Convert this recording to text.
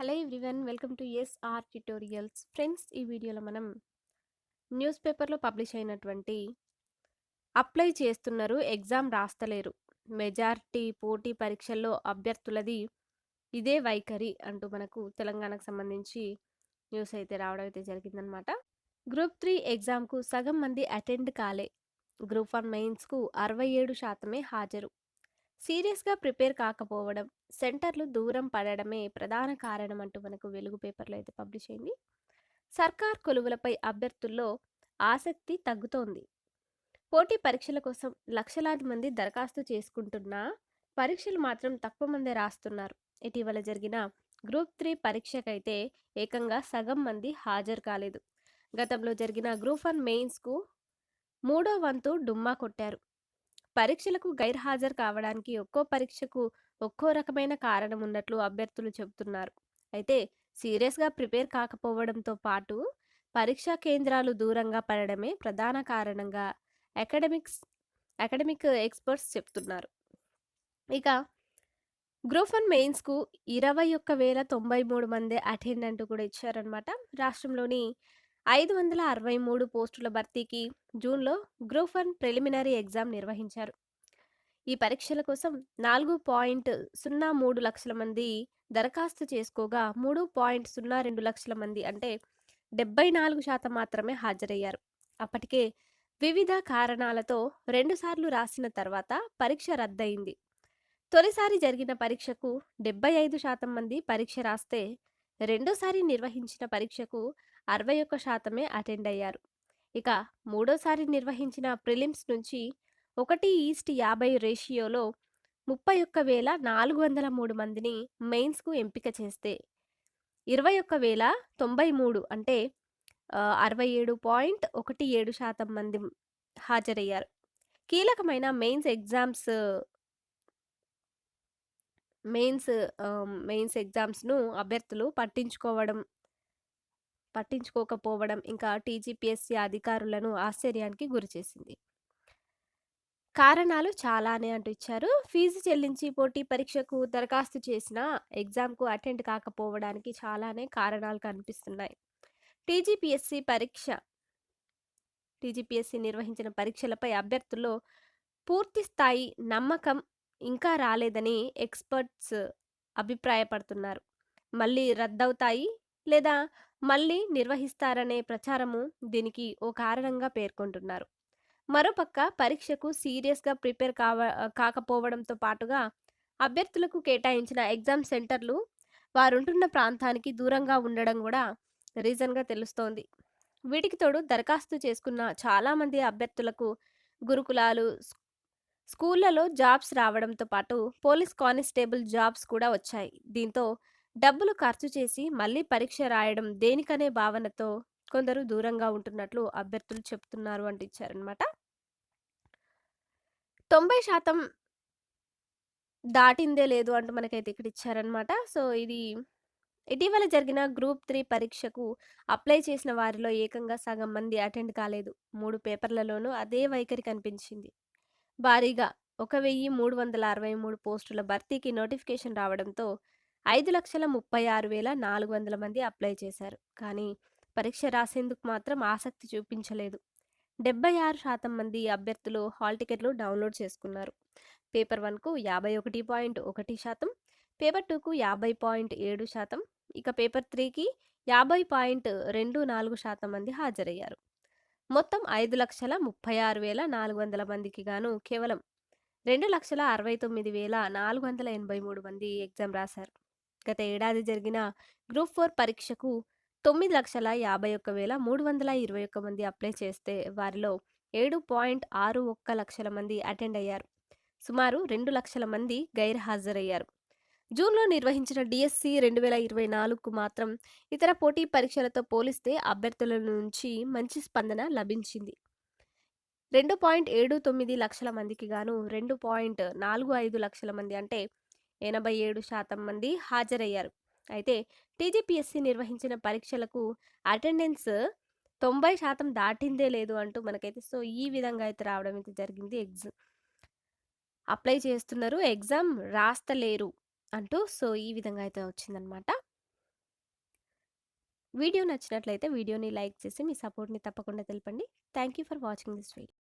Hello everyone welcome to SR tutorials. Friends ఈ వీడియోలో మనం న్యూస్ పేపర్లో పబ్లిష్ అయినటువంటి అప్లై చేస్తున్నారు ఎగ్జామ్ రాస్తలేరు. మెజారిటీ పోటీ పరీక్షల్లో అభ్యర్థులది ఇదే వైఖరి అంటూ మనకు తెలంగాణకు సంబంధించి న్యూస్ అయితే రావడం అయితే జరిగిందనమాట. గ్రూప్ త్రీ ఎగ్జామ్కు సగం మంది అటెండ్ కాలే. గ్రూప్ వన్ మెయిన్స్కు అరవై ఏడు శాతమే హాజరు. సీరియస్గా ప్రిపేర్ కాకపోవడం సెంటర్లు దూరం పడడమే ప్రధాన కారణం అంటూ మనకు వెలుగు పేపర్లో అయితే పబ్లిష్ అయింది. సర్కార్ కొలువులపై అభ్యర్థుల్లో ఆసక్తి తగ్గుతోంది. పోటీ పరీక్షల కోసం లక్షలాది మంది దరఖాస్తు చేసుకుంటున్నా పరీక్షలు మాత్రం తక్కువ మందే రాస్తున్నారు. ఇటీవల జరిగిన గ్రూప్ త్రీ పరీక్షకైతే ఏకంగా సగం మంది హాజరు కాలేదు. గతంలో జరిగిన గ్రూప్ వన్ మెయిన్స్కు మూడో వంతు డుమ్మా కొట్టారు. పరీక్షలకు గైర్హాజరు కావడానికి ఒక్కో పరీక్షకు ఒక్కో రకమైన కారణం ఉన్నట్లు అభ్యర్థులు చెబుతున్నారు. అయితే సీరియస్గా ప్రిపేర్ కాకపోవడంతో పాటు పరీక్షా కేంద్రాలు దూరంగా పడడమే ప్రధాన కారణంగా అకాడమిక్స్ అకాడమిక్ ఎక్స్పర్ట్స్ చెప్తున్నారు. ఇక గ్రూప్ వన్ మెయిన్స్కు ఇరవై ఒక్క వేల తొంభై మూడు మంది అటెండెంట్ కూడా ఇచ్చారనమాట రాష్ట్రంలోని ఐదు వందల అరవై మూడు పోస్టుల భర్తీకి జూన్లో గ్రూప్ వన్ ప్రిలిమినరీ ఎగ్జామ్ నిర్వహించారు. ఈ పరీక్షల కోసం నాలుగు పాయింట్ సున్నా మూడు లక్షల మంది దరఖాస్తు చేసుకోగా మూడు పాయింట్ సున్నా రెండు లక్షల మంది అంటే డెబ్బై నాలుగు శాతం మాత్రమే హాజరయ్యారు. అప్పటికే వివిధ కారణాలతో రెండుసార్లు రాసిన తర్వాత పరీక్ష రద్దయింది. తొలిసారి జరిగిన పరీక్షకు డెబ్బై ఐదు శాతం మంది పరీక్ష రాస్తే రెండోసారి నిర్వహించిన పరీక్షకు అరవై ఒక్క శాతమే అటెండ్ అయ్యారు. ఇక మూడోసారి నిర్వహించిన ప్రిలిమ్స్ నుంచి ఒకటి ఈస్ట్ యాభై రేషియోలో ముప్పై ఒక్క వేల నాలుగు వందల మూడు మందిని మెయిన్స్కు ఎంపిక చేస్తే ఇరవై ఒక్క వేల తొంభై మూడు అంటే అరవై ఏడు పాయింట్ ఒకటి ఏడు శాతం మంది హాజరయ్యారు. కీలకమైన మెయిన్స్ ఎగ్జామ్స్ మెయిన్స్ మెయిన్స్ ఎగ్జామ్స్ను అభ్యర్థులు పట్టించుకోవడం పట్టించుకోకపోవడం ఇంకా టీజీపీఎస్సీ అధికారులను ఆశ్చర్యానికి గురిచేసింది కారణాలు చాలానే అంటూ ఇచ్చారు. ఫీజు చెల్లించి పోటీ పరీక్షకు దరఖాస్తు చేసిన ఎగ్జామ్కు అటెండ్ కాకపోవడానికి చాలానే కారణాలు కనిపిస్తున్నాయి. టీజీపీఎస్సీ పరీక్ష టీజీపీఎస్సీ నిర్వహించిన పరీక్షలపై అభ్యర్థుల్లో పూర్తి స్థాయి నమ్మకం ఇంకా రాలేదని ఎక్స్పర్ట్స్ అభిప్రాయపడుతున్నారు. మళ్ళీ రద్దవుతాయి లేదా మళ్ళీ నిర్వహిస్తారనే ప్రచారము దీనికి ఓ కారణంగా పేర్కొంటున్నారు. మరోపక్క పరీక్షకు సీరియస్గా ప్రిపేర్ కావ కాకపోవడంతో పాటుగా అభ్యర్థులకు కేటాయించిన ఎగ్జామ్ సెంటర్లు వారుంటున్న ప్రాంతానికి దూరంగా ఉండడం కూడా రీజన్గా తెలుస్తోంది. వీటికి తోడు దరఖాస్తు చేసుకున్న చాలామంది అభ్యర్థులకు గురుకులాలు స్కూళ్ళలో జాబ్స్ రావడంతో పాటు పోలీస్ కానిస్టేబుల్ జాబ్స్ కూడా వచ్చాయి. దీంతో డబ్బులు ఖర్చు చేసి మళ్ళీ పరీక్ష రాయడం దేనికనే భావనతో కొందరు దూరంగా ఉంటున్నట్లు అభ్యర్థులు చెప్తున్నారు అంటూ ఇచ్చారనమాట తొంభై శాతం దాటిందే లేదు అంటూ మనకైతే ఇక్కడ ఇచ్చారనమాట సో ఇది ఇటీవల జరిగిన గ్రూప్ త్రీ పరీక్షకు అప్లై చేసిన వారిలో ఏకంగా సగం మంది అటెండ్ కాలేదు. మూడు పేపర్లలోనూ అదే వైఖరి కనిపించింది. భారీగా ఒక వెయ్యి మూడు వందల అరవై మూడు పోస్టుల భర్తీకి నోటిఫికేషన్ రావడంతో ఐదు లక్షల ముప్పై ఆరు వేల నాలుగు వందల మంది అప్లై చేశారు. కానీ పరీక్ష రాసేందుకు మాత్రం ఆసక్తి చూపించలేదు. డెబ్బై ఆరు శాతం మంది అభ్యర్థులు హాల్ టికెట్లు డౌన్లోడ్ చేసుకున్నారు. పేపర్ వన్కు యాభై ఒకటి పాయింట్ ఒకటి శాతం పేపర్ టూకు యాభై పాయింట్ ఏడు శాతం ఇక పేపర్ త్రీకి యాభై పాయింట్ రెండు నాలుగు శాతం మంది హాజరయ్యారు. మొత్తం ఐదు లక్షల ముప్పై ఆరు వేల నాలుగు వందల మందికి గాను కేవలం రెండు లక్షల అరవై తొమ్మిది వేల నాలుగు వందల ఎనభై మూడు మంది ఎగ్జామ్ రాశారు. గత ఏడాది జరిగిన గ్రూప్ ఫోర్ పరీక్షకు తొమ్మిది లక్షల యాభై ఒక్క వేల మూడు వందల ఇరవై ఒక్క మంది అప్లై చేస్తే వారిలో ఏడు పాయింట్ ఆరు ఒక్క లక్షల మంది అటెండ్ అయ్యారు. సుమారు రెండు లక్షల మంది గైర్హాజరయ్యారు. జూన్లో నిర్వహించిన డిఎస్సి రెండు వేల ఇరవై నాలుగుకు మాత్రం ఇతర పోటీ పరీక్షలతో పోలిస్తే అభ్యర్థుల నుంచి మంచి స్పందన లభించింది. రెండు పాయింట్ ఏడు తొమ్మిది లక్షల మందికి గాను రెండు పాయింట్ నాలుగు ఐదు లక్షల మంది అంటే ఎనభై ఏడు శాతం మంది హాజరయ్యారు అయితే టీజీపీఎస్సీ నిర్వహించిన పరీక్షలకు అటెండెన్స్ తొంభై శాతం దాటిందే లేదు అంటూ మనకైతే సో ఈ విధంగా అయితే రావడం అయితే జరిగింది ఎగ్జామ్ అప్లై చేస్తున్నారు ఎగ్జామ్ రాస్తలేరు అంటూ సో ఈ విధంగా అయితే వచ్చిందనమాట వీడియో నచ్చినట్లయితే వీడియోని లైక్ చేసి మీ సపోర్ట్‌ని తప్పకుండా తెలపండి. Thank you for watching this video.